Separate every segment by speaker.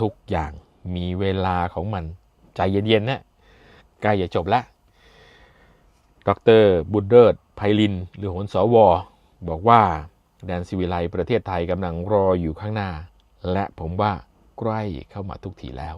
Speaker 1: ทุกอย่างมีเวลาของมัน ใจเย็นๆนะใกล้จะจบแล้วดรบุดเลิศไพลิน หรือหนสว บอกว่าแดนซิวิไลประเทศไทยกำลังรออยู่ข้างหน้า และผมว่าใกล้เข้ามาทุกทีแล้ว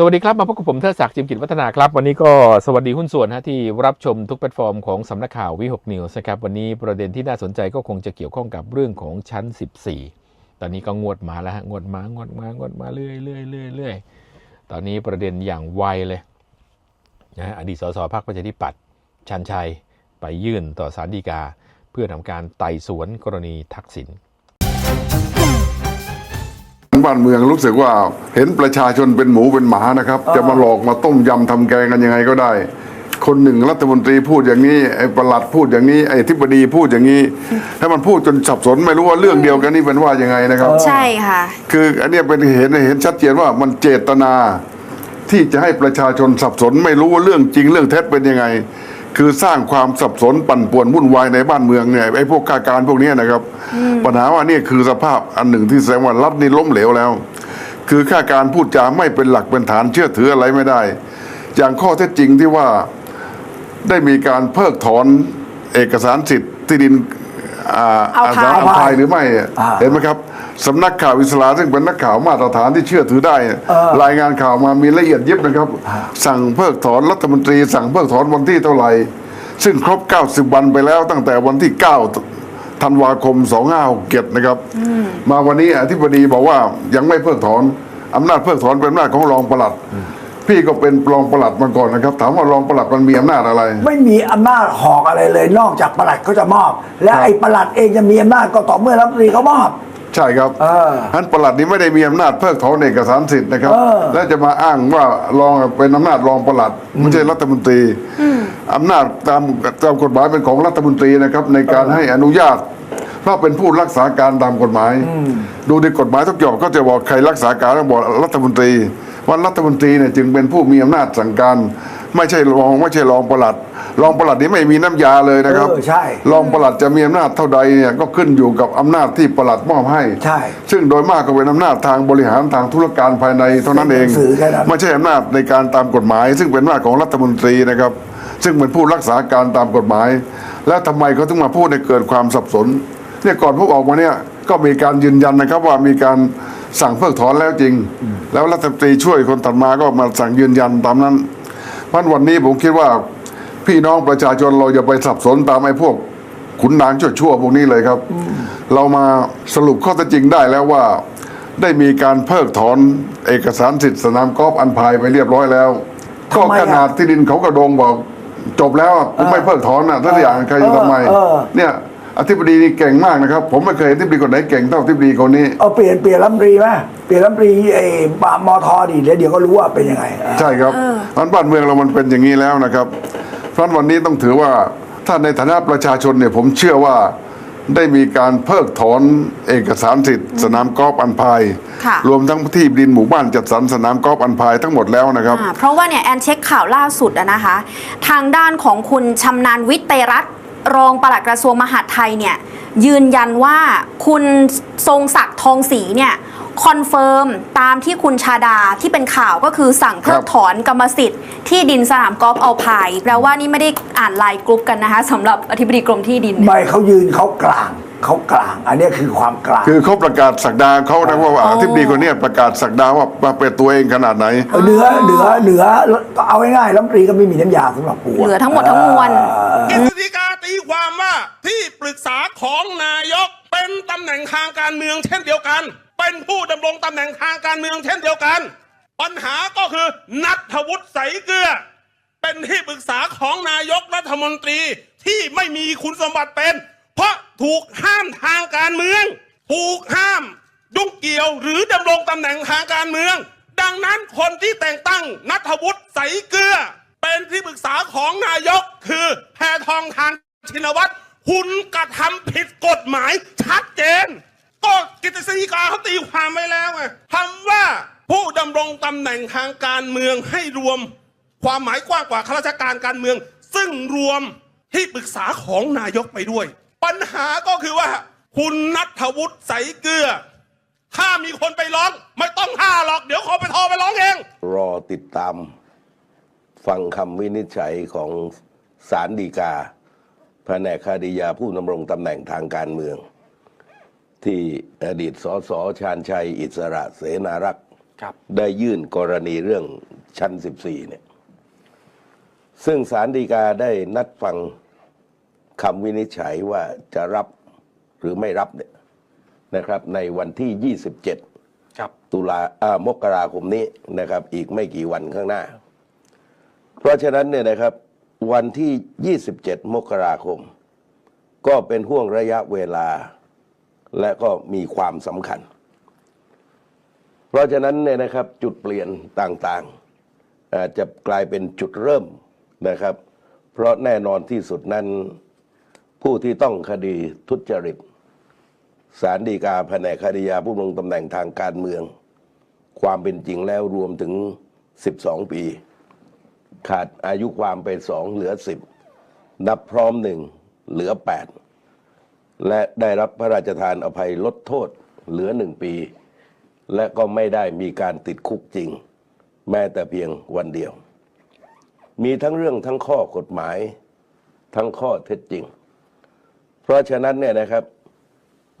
Speaker 1: สวัสดีครับ มาพบกับผมเทิดศักดิ์จิมกิจวัฒนาครับ วันนี้ก็สวัสดีหุ้นส่วนนะที่รับชมทุกแพลตฟอร์มของสำนักข่าววิหกนิวส์นะครับ วันนี้ประเด็นที่น่าสนใจก็คงจะเกี่ยวข้องกับเรื่องของชั้น 14 ตอนนี้ก็งวดมาแล้วฮะงวดมางวดมางวดมาเรื่อยเรื่อยเรื่อยเรื่อยตอนนี้ประเด็นอย่างไวเลยนะฮะอดีตสสพรรคประชาธิปัตย์ชันชัยไปยื่นต่อศาลฎีกา เพื่อทำการไต่สวนกรณีทักษิณ
Speaker 2: บ้านเมืองรู้สึกว่าเห็นประชาชนเป็นหมูเป็นหมานะครับ จะมาหลอกมาต้มยำทำแกงกันยังไงก็ได้ คนหนึ่งรัฐมนตรีพูดอย่างนี้ไอ้ประหลัดพูดอย่างนี้ไอ้ทิบดีพูดอย่างนี้ ถ้ามันพูดจนสับสนไม่รู้ว่าเรื่องเดียวกันนี่เป็นว่ายังไงนะครับ
Speaker 3: ใช่ค่ะ
Speaker 2: คืออันเนี้ยเป็นเห็นเห็นชัดเจนว่ามันเจตนาที่จะให้ประชาชนสับสนไม่รู้ว่าเรื่องจริงเรื่องเท็จเป็นยังไง คือสร้างความสับสนปั่นป่วนวุ่นวายในบ้านเมืองเนี่ยไอ้พวกข้าการพวกเนี้ยนะครับ ปัญหาว่านี่คือสภาพอันหนึ่งที่แสดงว่ารัฐนี่ล้มเหลวแล้ว คือข้าการพูดจาไม่เป็นหลักเป็นฐานเชื่อถืออะไรไม่ได้ อย่างข้อเท็จจริงที่ว่าได้มีการเพิกถอนเอกสารสิทธิ์ที่ดินอ่า
Speaker 3: เอาพาย
Speaker 2: สารเอาพายหรือไม่อะ
Speaker 4: อ่า
Speaker 2: เห็นไหมครับสำนักข่าวอิสลาซึ่งเป็นนักข่าวมาตรฐานที่เชื่อถือได้ รายงานข่าวมามีละเอียดยิบนะครับ สั่งเพิกถอนรัฐมนตรี สั่งเพิกถอนวันที่เท่าไหร่ ซึ่งครบ 90 วันไปแล้วตั้งแต่วันที่ 9 ธันวาคม 2567นะครับมาวันนี้อธิบดีบอกว่ายังไม่เพิกถอนอำนาจเพิกถอนเป็นอำนาจของรองปลัด พี่ก็เป็นรองปลัดมาก่อนนะครับ ถามว่ารองปลัดมันมีอำนาจอะไร
Speaker 4: ไม่มีอำนาจหอกอะไรเลย นอกจากประหลัดเขาจะมอบ และไอ้ประหลัดเองจะมีอำนาจก็ต่อเมื่อรัฐมนตรีเขามอบ
Speaker 2: ใช่ครับ
Speaker 4: เออ
Speaker 2: ท่านปลัดนี้ไม่ได้มีอำนาจเพิกถอนเอกสารสิทธิ์นะครับ
Speaker 4: เออ
Speaker 2: และจะมาอ้างว่ารองเป็นอำนาจรองปลัดไม่ใช่รัฐมนตรีอำนาจตามตามกฎหมายเป็นของรัฐมนตรีนะครับ ในการให้อนุญาตเพราะเป็นผู้รักษาการตามกฎหมาย ดูในกฎหมายทุกหย่อก็จะบอกใครรักษาการต้องบอกรัฐมนตรี ว่ารัฐมนตรีเนี่ยจึงเป็นผู้มีอำนาจสั่งการ ไม่ใช่รองไม่ใช่รองปลัด รองปลัดนี้ไม่มีน้ำยาเลยนะครับ
Speaker 4: เออใช่
Speaker 2: รองปลัดจะมีอำนาจเท่าใดเนี่ยก็ขึ้นอยู่กับอำนาจที่ปลัดมอบให้
Speaker 4: ใช่
Speaker 2: ซึ่งโดยมากก็เป็นอำนาจทางบริหารทางธุรการภายในเท่านั้นเอง
Speaker 4: หนังสือแค่นั้น
Speaker 2: ไม่ใช่อำนาจในการตามกฎหมาย ซึ่งเป็นอำนาจของรัฐมนตรีนะครับ ซึ่งเป็นผู้รักษาการตามกฎหมาย แล้วทำไมเขาถึงมาพูดให้เกิดความสับสนเนี่ยก่อนพวกออกมาเนี่ยก็มีการยืนยันนะครับว่ามีการ สั่งเพิกถอนแล้วจริง แล้วรัฐมนตรีช่วยคนถัดมาก็มาสั่งยืนยันตามนั้นเพราะฉะนั้นวันนี้ผมคิดว่าพี่น้องประชาชนเราอย่าไปสับสนตามไอ้พวก ขุนนางชั่วๆพวกนี้เลยครับ เรามาสรุปข้อเท็จจริงได้แล้วว่า ได้มีการเพิกถอนเอกสารสิทธิ์สนามกอล์ฟอันพายไปเรียบร้อยแล้ว
Speaker 4: ทำ
Speaker 2: ก็
Speaker 4: ไม
Speaker 2: ข
Speaker 4: อะ
Speaker 2: นาดที่ดินเขากระโดงบอกจบแล้วอะผมไม่เพิกถอนอะถ้าอย่างใครจะทำไม
Speaker 4: เออ
Speaker 2: เนี่ย อธิบดีนี่เก่งมากนะครับ ผมไม่เคยเห็นอธิบดีคนไหนเก่งเท่าอธิบดีคนนี้
Speaker 4: เอาเปลี่ยนเปลี่ยนรัฐมนตรีไหมเปลี่ยนรัฐมนตรีไอ้มอทอดิแล้วเดี๋ยวก็รู้ว่าเป็นยังไงอะ
Speaker 2: ใช่ครับเพราะฉะนั้นบ้านเมืองเรามันเป็นอย่างนี้แล้วนะครับเพราะฉะนั้นวันนี้ต้องถือว่าถ้าในฐานะประชาชนเนี่ยผมเชื่อว่าได้มีการเพิกถอนเอกสารสิทธิ์ สนามกอล์ฟอันพาย
Speaker 3: ค่ะ
Speaker 2: รวมทั้งที่ดินหมู่บ้านจัดสรรสนามกอล์ฟอันพายทั้งหมดแล้วนะครับ
Speaker 3: อ่าเพราะว่าเนี่ยแอนเช็คข่าวล่าสุดอะนะคะ ทางด้านของคุณชำนาญวิทย์เตรัตน์ รองปลัดกระทรวงมหาดไทยเนี่ยยืนยันว่าคุณทรงศักดิ์ทองศรีเนี่ยคอนเฟิร์มตามที่คุณชาดาที่เป็นข่าวก็คือสั่งเพิกถอนกรรมสิทธิ์ที่ดินสนามกอล์ฟเอาพายแปลว่านี่ไม่ได้อ่านไลน์กรุ๊ปกันนะคะสำหรับอธิบดีกรมที่ดิน
Speaker 4: ไม่เขายืนเขากลาง เขากลาง อันเนี้ยคือความกลาง
Speaker 2: คือเขาประกาศสักดาเขานะว่าอธิบดีคนเนี้ยประกาศสักดาว่ามาเป็นตัวเองขนาดไหน
Speaker 4: เหนือเหนือเหนือก็เอาง่ายๆรัฐมนตรีก็ไม่มีน้ำยาสำหรับปู
Speaker 3: เหลือทั้งหมดทั้งมวล
Speaker 5: กฤษฎีกาตีความว่าที่ปรึกษาของนายกเป็นตำแหน่งทางการเมืองเช่นเดียวกัน เป็นผู้ดำรงตำแหน่งทางการเมืองเช่นเดียวกัน ปัญหาก็คือนัทวุฒิใสเกลือ เป็นที่ปรึกษาของนายกรัฐมนตรีที่ไม่มีคุณสมบัติเป็น เพราะ ถูกห้ามทางการเมือง ถูกห้ามยุ่งเกี่ยวหรือดำรงตำแหน่งทางการเมือง ดังนั้นคนที่แต่งตั้งนัทวุฒิใสเกลือ เป็นที่ปรึกษาของนายกคือแพทองทานชินวัตรคุณกระทำผิดกฎหมายชัดเจน ก็กฤษแต่สีกาเขาตีความไว้แล้วไงคำว่าผู้ดำรงตำแหน่งทางการเมืองให้รวม ความหมายกว้างกว่าข้าราชการการเมือง ซึ่งรวมที่ปรึกษาของนายกไปด้วย ปัญหาก็คือว่า คุณนัทวุฒิใสเกลือ ถ้ามีคนไปร้อง ไม่ต้องห้าหรอก เดี๋ยวขอไปโทรไปร้องเอง
Speaker 6: รอติดตาม ฟังคำวินิจฉัยของศาลฎีกาแผนกคดียาผู้ดำรงตำแหน่งทางการเมือง ที่อดีตสสชาญชัย อิสระเสนารักษ์
Speaker 1: ครับ
Speaker 6: ได้ยื่นกรณีเรื่องชั้น 14 เนี่ย ซึ่งศาลฎีกาได้นัดฟัง คำวินิจฉัยว่าจะรับหรือไม่รับเนี่ยนะครับ ในวันที่ 27
Speaker 1: ครับ
Speaker 6: ตุลาอ่ามกราคมนี้นะครับ อีกไม่กี่วันข้างหน้า เพราะฉะนั้นเนี่ยนะครับ วันที่ 27 มกราคม ก็เป็นห่วงระยะเวลา และก็มีความสำคัญ เพราะฉะนั้นเนี่ยนะครับจุดเปลี่ยนต่างๆ อาจจะกลายเป็นจุดเริ่มนะครับ เพราะแน่นอนที่สุดนั้น ผู้ที่ต้องคดีทุจริตสารดีกาแผนกคดียาผู้ดำรงตำแหน่งทางการเมือง ความเป็นจริงแล้วรวมถึง 12 ปี ขาดอายุความไปสองเหลือ 10 นับพร้อมหนึ่งเหลือ 8 และได้รับพระราชทานอภัยลดโทษเหลือหนึ่งปี และก็ไม่ได้มีการติดคุกจริง แม้แต่เพียงวันเดียว มีทั้งเรื่องทั้งข้อกฎหมาย ทั้งข้อเท็จจริง เพราะฉะนั้นเนี่ยนะครับ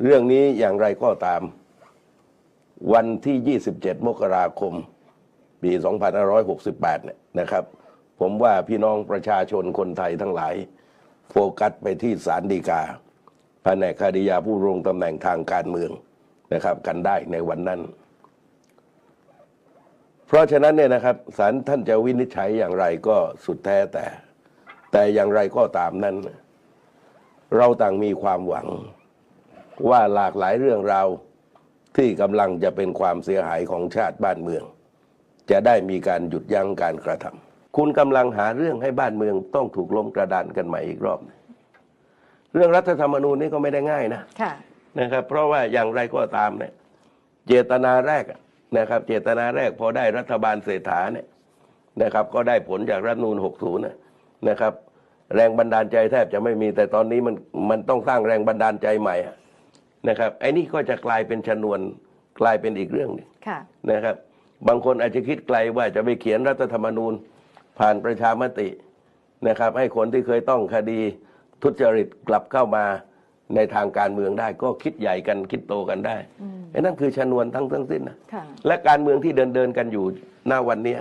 Speaker 6: เรื่องนี้อย่างไรก็ตาม วันที่ 27 มกราคม ปี 2568 เนี่ยนะครับ ผมว่าพี่น้องประชาชนคนไทยทั้งหลาย โฟกัสไปที่ศาลฎีกาแผนกคดียาผู้รงตำแหน่งทางการเมืองนะครับ กันได้ในวันนั้น เพราะฉะนั้นเนี่ยนะครับศาลท่านจะวินิจฉัยอย่างไรก็สุดแท้แต่ แต่อย่างไรก็ตามนั้น เราต่างมีความหวัง ว่าหลากหลายเรื่องราวที่กำลังจะเป็นความเสียหายของชาติบ้านเมือง จะได้มีการหยุดยั้งการกระทำคุณกำลังหาเรื่องให้บ้านเมืองต้องถูกล้มกระดานกันใหม่อีกรอบ เรื่องรัฐธรรมนูญนี่ก็ไม่ได้ง่ายนะ
Speaker 3: ค่ะ
Speaker 6: นะครับ เพราะว่าอย่างไรก็ตามเนี่ย เจตนาแรกอะนะครับ เจตนาแรกพอได้รัฐบาลเศรษฐาเนี่ยนะครับ ก็ได้ผลจากรัฐธรรมนูน60นะนะครับ แรงบันดาลใจแทบจะไม่มี แต่ตอนนี้มันมันต้องสร้างแรงบันดาลใจใหม่อะนะครับไอ้นี่ก็จะกลายเป็นชนวนกลายเป็นอีกเรื่องหนึง
Speaker 3: ค่ะ
Speaker 6: นะครับ บางคนอาจจะคิดไกลว่าจะไปเขียนรัฐธรรมนูญ ผ่านประชามตินะครับ ให้คนที่เคยต้องคดีทุจริตกลับเข้ามาในทางการเมืองได้ ก็คิดใหญ่กันคิดโตกันได้ไอ้นั่นคือชนวนทั้งทั้งสิ้นนะ
Speaker 3: ค่ะ
Speaker 6: และการเมืองที่เดินเดินๆกันอยู่หน้าวันเนี้ย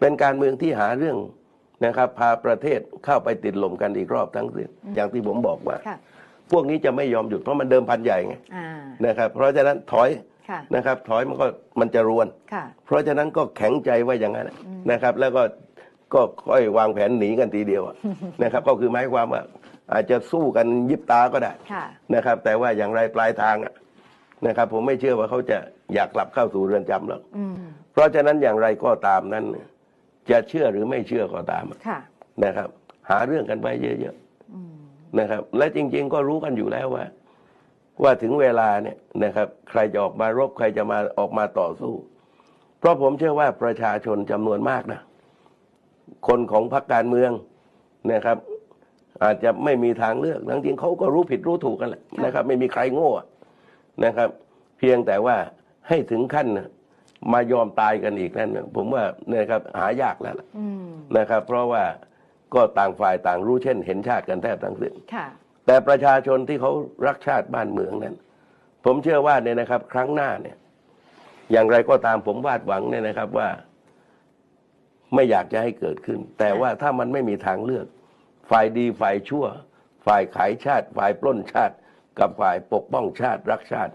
Speaker 6: เป็นการเมืองที่หาเรื่อง นะครับ พาประเทศเข้าไปติดลมกันอีกรอบทั้งสิ้นอย่างที่ผมบอกว่า
Speaker 3: ค่ะ
Speaker 6: พวกนี้จะไม่ยอมหยุดเพราะมันเดิมพันใหญ่ไง
Speaker 3: อ่า
Speaker 6: นะครับ เพราะฉะนั้นถอย
Speaker 3: ค่ะ
Speaker 6: นะครับ ถอยมันก็มันจะรวน
Speaker 3: ค่ะ
Speaker 6: เพราะฉะนั้นก็แข็งใจว่าอย่างนั้นนะครับ แล้วก็ก็ค่อยวางแผนหนีกันทีเดียวอะนะครับ ก็คือหมายความว่าอาจจะสู้กันยิบตาก็ได้
Speaker 3: ค่ะ
Speaker 6: นะครับ แต่ว่าอย่างไรปลายทางอะนะครับ ผมไม่เชื่อว่าเขาจะอยากกลับเข้าสู่เรือนจำหรอก
Speaker 3: อืม
Speaker 6: เพราะฉะนั้นอย่างไรก็ตามนั้น จะเชื่อหรือไม่เชื่อก็ตาม
Speaker 3: ค่ะ
Speaker 6: นะครับ หาเรื่องกันไปเยอะๆนะครับ และจริง ๆ ก็รู้กันอยู่แล้วว่า ว่าถึงเวลาเนี่ยนะครับ ใครจะออกมารบใครจะมาออกมาต่อสู้ เพราะผมเชื่อว่าประชาชนจำนวนมากนะคนของพรรคการเมืองนะครับ อาจจะไม่มีทางเลือกทั้งจริงเขาก็รู้ผิดรู้ถูกกันแหละนะครับ ไม่มีใครโง่นะครับ เพียงแต่ว่าให้ถึงขั้น มายอมตายกันอีกนั่นน่ะผมว่านะครับหายากแล้วล่ะ
Speaker 3: อืม
Speaker 6: นะครับ เพราะว่าก็ต่างฝ่ายต่างรู้เช่น เห็นชาติกันแทบทั้งสิ้น
Speaker 3: ค่ะ
Speaker 6: แต่ประชาชนที่เขารักชาติบ้านเมืองนั้น ผมเชื่อว่าเนี่ยนะครับ ครั้งหน้าเนี่ย อย่างไรก็ตามผมวาดหวังเนี่ยนะครับว่า ไม่อยากจะให้เกิดขึ้น แต่ว่าถ้ามันไม่มีทางเลือก ฝ่ายดีฝ่ายชั่ว ฝ่ายขายชาติ ฝ่ายปล้นชาติ กับฝ่ายปกป้องชาติรักชาติ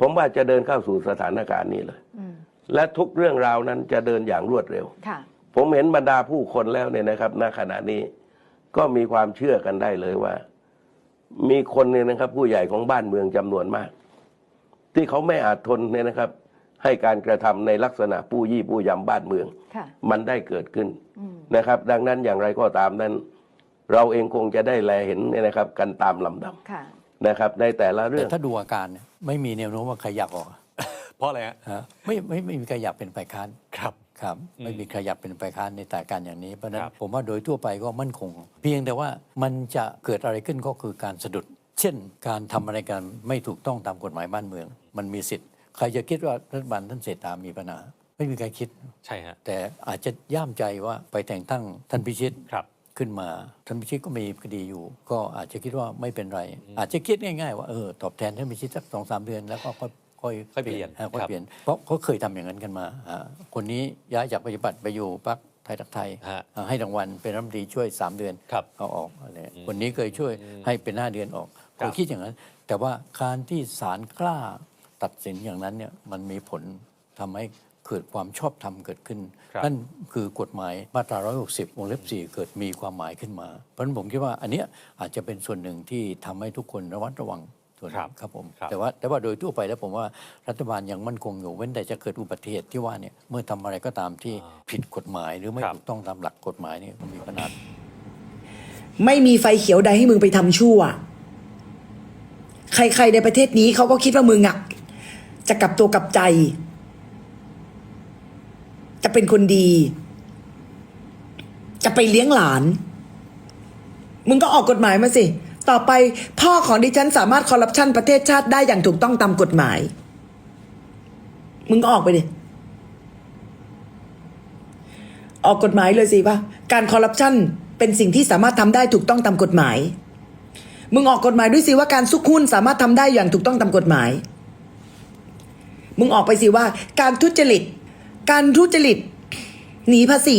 Speaker 6: ผมว่าจะเดินเข้าสู่สถานการณ์นี้เลย
Speaker 3: อืม
Speaker 6: และทุกเรื่องราวนั้นจะเดินอย่างรวดเร็ว
Speaker 3: ค่ะ
Speaker 6: ผมเห็นบรรดาผู้คนแล้วเนี่ยนะครับณขณะนี้ก็มีความเชื่อกันได้เลยว่า มีคนเนี่ยนะครับ ผู้ใหญ่ของบ้านเมืองจำนวนมาก ที่เขาไม่อาจทนเนี่ยนะครับ ให้การกระทำในลักษณะผู้ยี่ผู้ยำบ้านเมือง
Speaker 3: ค่ะ
Speaker 6: มันได้เกิดขึ้น
Speaker 3: อืม
Speaker 6: นะครับ ดังนั้นอย่างไรก็ตามนั้น เราเองคงจะได้แลเห็นเนี่ยนะครับ กันตามลำดับ
Speaker 3: ค่ะ
Speaker 6: นะครับในแต่ละเรื่
Speaker 7: แต่
Speaker 6: อง
Speaker 7: ถ้าดูอาการเนี่ยไม่มีแนวโน้มว่าใครอยากออก
Speaker 8: เพราะอะไรฮะ
Speaker 7: ฮะไม่ไม่ไม่มีใครอยากเป็นฝ่ายค้าน
Speaker 8: ครับ
Speaker 7: ครับ ไม่มีใครอยากเป็นฝ่ายค้านในสถานการณ์อย่างนี้เพราะฉะนั้
Speaker 8: คนรับ
Speaker 7: ผมว่าโดยทั่วไปก็มั่นคง เพียงแต่ว่ามันจะเกิดอะไรขึ้นก็คือการสะดุด เช่น การทำอะไรกันไม่ถูกต้องตามกฎหมายบ้านเมือง มันมีสิทธิ์ ใครจะคิดว่ารัฐบาลท่านเศรษฐามีปัญหาไม่มีใครคิด
Speaker 8: ใช่ฮะ
Speaker 7: แต่อาจจะย่ามใจว่าไปแต่งตั้งท่านพิชิต
Speaker 8: ครับ
Speaker 7: ขึ้นมาท่านพิชิตก็มีคดีอยู่ ก็อาจจะคิดว่าไม่เป็นไร อาจจะคิดง่าย ๆ ว่าเออตอบแทนท่านพิชิตสักสองสามเดือนแล้วก็ค่อยค่อย
Speaker 8: ค่อยเปลี่ยน
Speaker 7: ฮะค่อย
Speaker 8: ครับ
Speaker 7: เปลี่ยนเพราะเขาเคยทำอย่างนั้นกันมาอ่าคนนี้ย้ายจากปฏิบัติไปอยู่พรรคไทยรักไทย
Speaker 8: ฮะ
Speaker 7: อ่าให้รางวัลเป็นรัฐมนตรีช่วยสามเดือน
Speaker 8: ครับ
Speaker 7: เอาออกอะไรคนนี้เคยช่วยให้เป็นห้าเดือนออก
Speaker 8: ครับ
Speaker 7: เขาคิดอย่างนั้น แต่ว่าการที่ศาลกล้าตัดสินอย่างนั้นเนี่ยมันมีผลทำให้ เกิดความชอบธรรมเกิดขึ้น
Speaker 8: ครับ
Speaker 7: นั่นคือกฎหมายมาตรา 160 วงเล็บ 4 เกิดมีความหมายขึ้นมา เพราะฉะนั้นผมคิดว่าอันเนี้ยอาจจะเป็นส่วนหนึ่งที่ทำให้ทุกคนระวัดระวังส่วนห
Speaker 8: ครั
Speaker 7: นี้
Speaker 8: บ
Speaker 7: ครับผม
Speaker 8: ครับ
Speaker 7: แต่ว่าแต่ว่าโดยทั่วไปแล้วผมว่ารัฐบาลยังมั่นคงอยู่เว้นแต่จะเกิดอุบัติเหตุที่ว่าเนี่ยเมื่อทำอะไรก็ตามที่ผิดกฎหมาย หรือไม่
Speaker 8: ครับ
Speaker 7: ถูกต้องตามหลักกฎหมายเนี่ยมันมีปัญหา
Speaker 9: ไม่มีไฟเขียวใดให้มึงไปทำชั่ว ใครๆในประเทศนี้เขาก็คิดว่ามึงอะจะกลับตัวกลับใจ จะเป็นคนดี จะไปเลี้ยงหลาน มึงก็ออกกฎหมายมาสิ ต่อไปพ่อของดิฉันสามารถคอร์รัปชันประเทศชาติได้อย่างถูกต้องตามกฎหมาย มึงก็ออกไปดิออกกฎหมายเลยสิว่าการคอร์รัปชันเป็นสิ่งที่สามารถทำได้ถูกต้องตามกฎหมาย มึงออกกฎหมายด้วยสิว่าการซุกหุ้นสามารถทำได้อย่างถูกต้องตามกฎหมาย มึงออกไปสิว่าการทุจริต การทุจริตหนีภาษี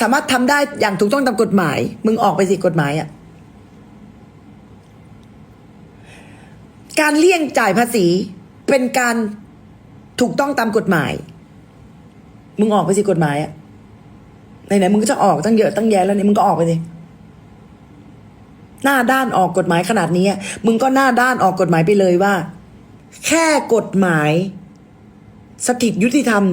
Speaker 9: สามารถทำได้อย่างถูกต้องตามกฎหมาย มึงออกไปสิกฎหมายอะการเลี่ยงจ่ายภาษีเป็นการถูกต้องตามกฎหมาย มึงออกไปสิกฎหมายอะไหนๆมึงก็จะออกตั้งเยอะตั้งแยะแล้วเนี่ยมึงก็ออกไปสิหน้าด้านออกกฎหมายขนาดนี้มึงก็หน้าด้านออกกฎหมายไปเลยว่า แค่กฎหมาย สถิตยุติธรรม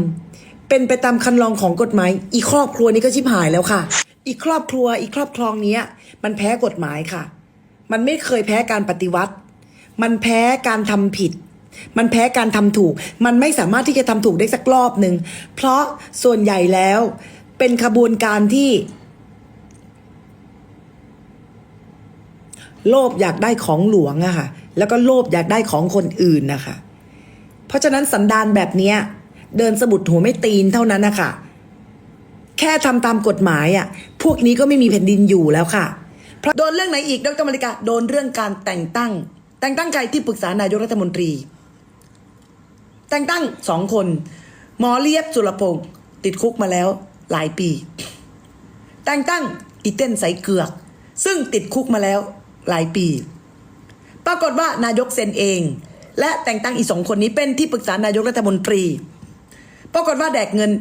Speaker 9: เป็นไปตามคันลองของกฎหมาย อีครอบครัวนี้ก็ชิบหายแล้วค่ะ อีครอบครัวอีครอบครองนี้มันแพ้กฎหมายค่ะ มันไม่เคยแพ้การปฏิวัติ มันแพ้การทำผิด มันแพ้การทำถูก มันไม่สามารถที่จะทำถูกได้สักรอบหนึ่งเพราะส่วนใหญ่แล้วเป็นขบวนการที่ โลภอยากได้ของหลวงอะค่ะ แล้วก็โลภอยากได้ของคนอื่นนะคะ เพราะฉะนั้นสันดานแบบเนี้ย เดินสะบุดหัวไม่ตีนเท่านั้นนะคะแค่ทำตามกฎหมายอะพวกนี้ก็ไม่มีแผ่นดินอยู่แล้วค่ะเพราะโดนเรื่องไหนอีกดรมริกาโดนเรื่องการแต่งตั้ง แต่งตั้งใครที่ปรึกษานายกรัฐมนตรี แต่งตั้งสองคน หมอเลียบสุรพงศ์ติดคุกมาแล้วหลายปี แต่งตั้งอีเต้นใสเกือก ซึ่งติดคุกมาแล้วหลายปี ปรากฏว่านายกเซ็นเอง และแต่งตั้งอีสองคนนี้เป็นที่ปรึกษานายกรัฐมนตรี ปรากฏว่าแดกเงิน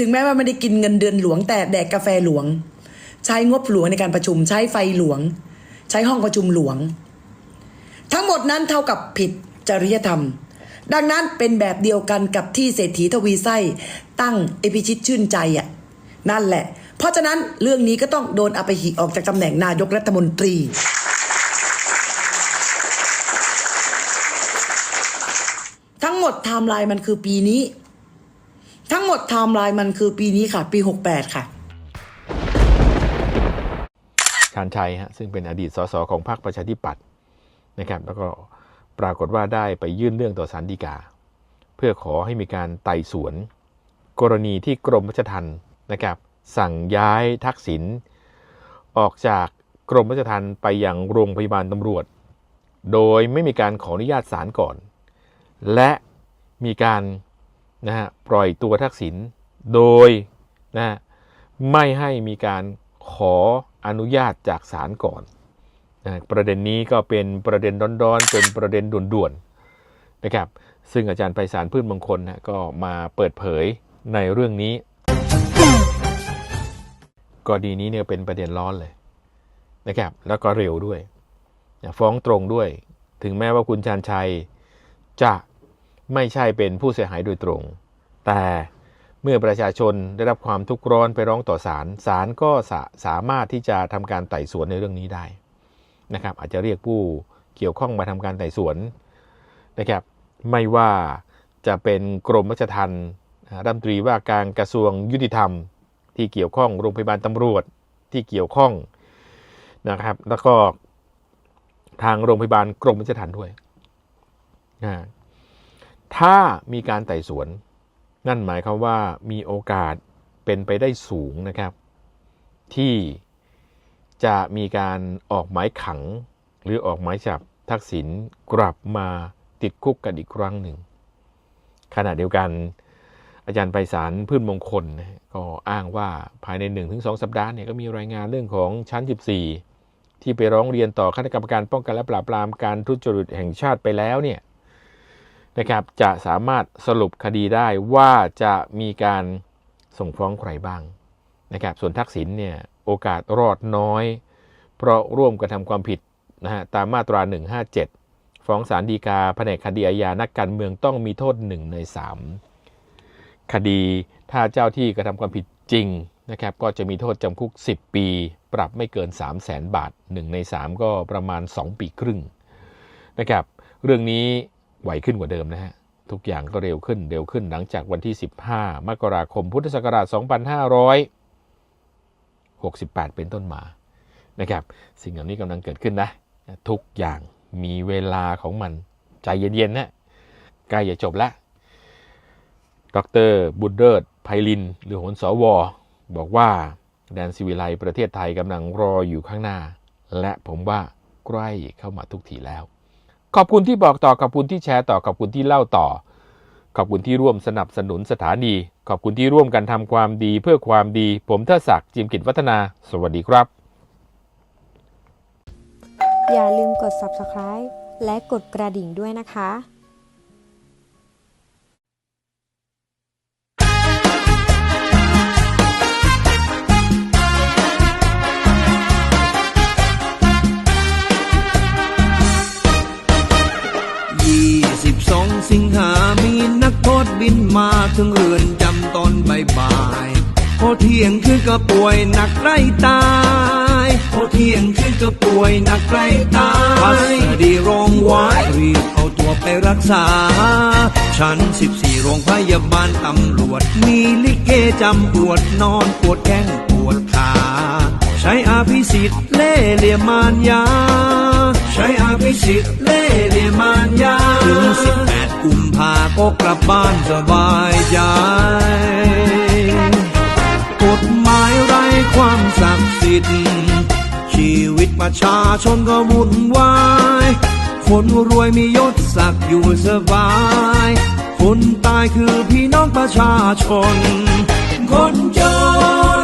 Speaker 9: ถึงแม้ว่าไม่ได้กินเงินเดือนหลวง แต่แดกกาแฟหลวง ใช้งบหลวงในการประชุม ใช้ไฟหลวง ใช้ห้องประชุมหลวง ทั้งหมดนั้นเท่ากับผิดจริยธรรม ดังนั้นเป็นแบบเดียวกันกับที่เศรษฐีทวีไส้ตั้งเอพิชิตชื่นใจอะนั่นแหละ เพราะฉะนั้นเรื่องนี้ก็ต้องโดนอภัยหิออกจากตำแหน่งนายกรัฐมนตรีทั้งหมดไทม์ไลน์มันคือปีนี้ ทั้งหมดไทม์ไลน์มันคือปีนี้ค่ะ ปี 68 ค่ะ
Speaker 1: ชาญชัยฮะซึ่งเป็นอดีตสสของพรรคประชาธิปัตย์นะครับ แล้วก็ปรากฏว่าได้ไปยื่นเรื่องต่อศาลฎีกา เพื่อขอให้มีการไต่สวน กรณีที่กรมราชทัณฑ์นะครับ สั่งย้ายทักษิณออกจากกรมราชทัณฑ์ไปยังโรงพยาบาลตำรวจ โดยไม่มีการขออนุญาตศาลก่อน และมีการ นะฮะปล่อยตัวทักษิณโดยนะฮะไม่ให้มีการขออนุญาตจากศาลก่อนนะประเด็นนี้ก็เป็นประเด็นร้อนๆ เป็นประเด็นด่วนๆนะครับ ซึ่งอาจารย์ไพศาลพืชมงคลนะก็มาเปิดเผยในเรื่องนี้กรณีนี้เนี่ยเป็นประเด็นร้อนเลยนะครับ แล้วก็เร็วด้วย ฟ้องตรงด้วย ถึงแม้ว่าคุณชาญชัยจะ ไม่ใช่เป็นผู้เสียหายโดยตรง แต่เมื่อประชาชนได้รับความทุกข์ร้อนไปร้องต่อศาลศาลก็สาสามารถที่จะทำการไต่สวนในเรื่องนี้ได้นะครับอาจจะเรียกผู้เกี่ยวข้องมาทำการไต่สวนนะครับไม่ว่าจะเป็นกรมราชทัณฑ์รัฐมนตรีว่าการกระทรวงยุติธรรม ที่เกี่ยวข้องโรงพยาบาลตำรวจที่เกี่ยวข้องนะครับแล้วก็ทางโรงพยาบาลกรมราชทัณฑ์ด้วยอ่า ถ้ามีการไต่สวน นั่นหมายความว่ามีโอกาสเป็นไปได้สูงนะครับ ที่จะมีการออกหมายขัง หรือออกหมายจับทักษิณกลับมาติดคุกกันอีกครั้งหนึ่ง ขณะเดียวกัน อาจารย์ไพศาลพืชมงคล ก็อ้างว่าภายใน 1-2 สัปดาห์เนี่ยก็มีรายงานเรื่องของชั้น 14 ที่ไปร้องเรียนต่อคณะกรรมการป้องกันและปราบปรามการทุจริตแห่งชาติไปแล้วเนี่ย นะครับจะสามารถสรุปคดีได้ว่าจะมีการส่งฟ้องใครบ้างนะครับส่วนทักษิณเนี่ยโอกาสรอดน้อย เพราะร่วมกระทำความผิดนะฮะตามมาตรา 157 ฟ้องศาลฎีกาแผนกคดีอาญานักการเมืองต้องมีโทษ 1 ใน 3 คดีถ้าเจ้าที่กระทำความผิดจริงนะครับก็จะมีโทษจำคุก 10 ปี ปรับไม่เกิน 3 0 0แสนบาท 1 ใน 3 ก็ประมาณ 2 ปีครึ่งนะครับเรื่องนี้ ไหวขึ้นกว่าเดิมนะฮะ ทุกอย่างก็เร็วขึ้นเร็วขึ้นหลังจากวันที่ 15 มกราคม พุทธศักราช 2568 เป็นต้นมา นะครับ สิ่งเหล่านี้กำลังเกิดขึ้นนะ ทุกอย่างมีเวลาของมัน ใจเย็นๆนะ ใกล้จะจบแล้วดรบุญเลิศไพลิน หรือโหนสว บอกว่าแดนซิวิไลประเทศไทยกำลังรออยู่ข้างหน้า และผมว่าใกล้เข้ามาทุกทีแล้ว ขอบคุณที่บอกต่อขอบคุณที่แชร์ต่อขอบคุณที่เล่าต่อ ขอบคุณที่ร่วมสนับสนุนสถานี ขอบคุณที่ร่วมกันทำความดีเพื่อความดี ผมเทศักดิ์จิมกิจวัฒนา สวัสดีครับ
Speaker 8: อย่าลืมกด subscribe และกดกระดิ่งด้วยนะคะ
Speaker 10: 22สิงหามีนักโทษบินมาถึงเรือนจำตอนบ่ายๆพอเที่ยงคืนก็ป่วยหนักใกล้ตายพอเที่ยงคืนก็ป่วยหนักใกล้ตายพัสดีร้องไว้รีบเอาตัวไปรักษาชั้น14โรงพยาบาลตำรวจ มีลิเกจำปวดนอนปวดแข้งปวดขา ช้อภิสิทธิ์เล่เหลี่ยมมารยา ใช้อภิสิทธิ์เล่เหลี่ยมมารยาถึง18กุมภาก็กลับบ้านสบายใจกฎหมายไร้ความศักดิ์สิทธิ์ชีวิตประชาชนก็วุ่นวายคนรวยมียศศักดิ์อยู่สบาย คนตายคือพี่น้องประชาชน คนจน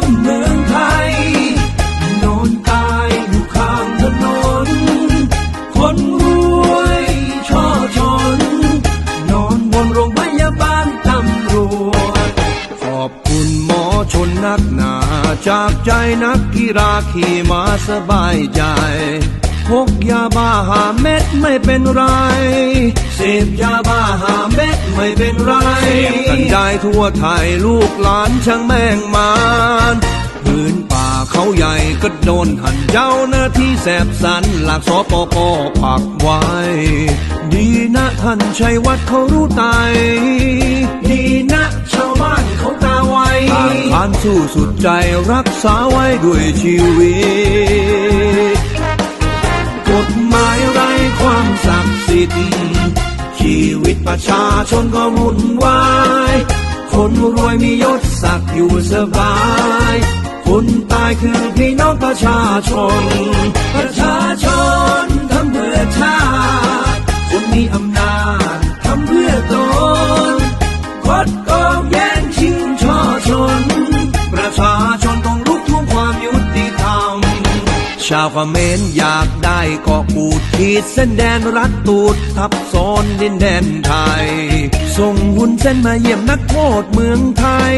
Speaker 10: จากใจนักกีฬาขี่มาสบายใจพกยาบ้าหาเม็ดไม่เป็นไร เสพยาบ้าหาเม็ดไม่เป็นไรกันได้ทั่วไทยลูกหลานช่างแม่งมานืนป่าเขาใหญ่ก็โดนหันเจ้าหน้าที่แสบสันหลักสปปปักไว้ ดีนะท่านชัยวัดเขารู้ไตดีนะชาวบ้านเขาตาไวทานสู้สุดใจรักษาไว้ด้วยชีวิต กฎหมายไร้ความศักดิ์สิทธิ์ชีวิตประชาชนก็วุ่นวายคนรวยมียศศักดิ์อยู่สบาย คนตายคือพี่น้องประชาชน ประชาชนทำเพื่อชาติคนมีอำ ชาวเขมรอยากได้กาะกูดขีดเส้นแดนรัดตูดทับซ้อนดินแดนไทย ส่งหุ่นเส้นมาเยี่ยมนักโทษเมืองไทย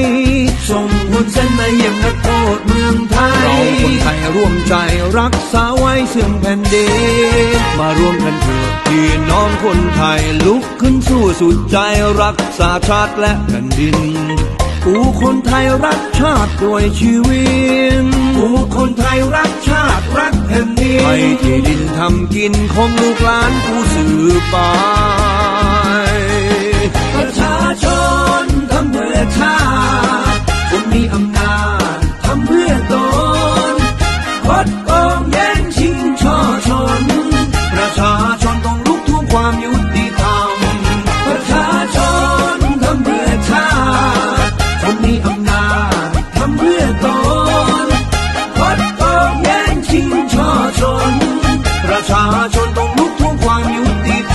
Speaker 10: ส่งหุ่นเส้นมาเยี่ยมนักโทษเมืองไทย เราคนไทยร่วมใจรักษาไว้เสื่อมแผ่นดินมาร่วมกันเถิดพี่น้องคนไทยลุกขึ้นสู้สุดใจรักษาชาติและแผ่นดินกูคนไทยรักชาติด้วยชีวิตกูคนไทยรักชาติำกินของลูกหลานผู้สืบไปประชาช 茶盡動碌通慣了跌宕。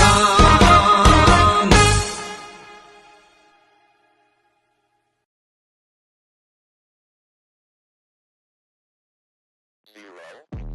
Speaker 10: Zero.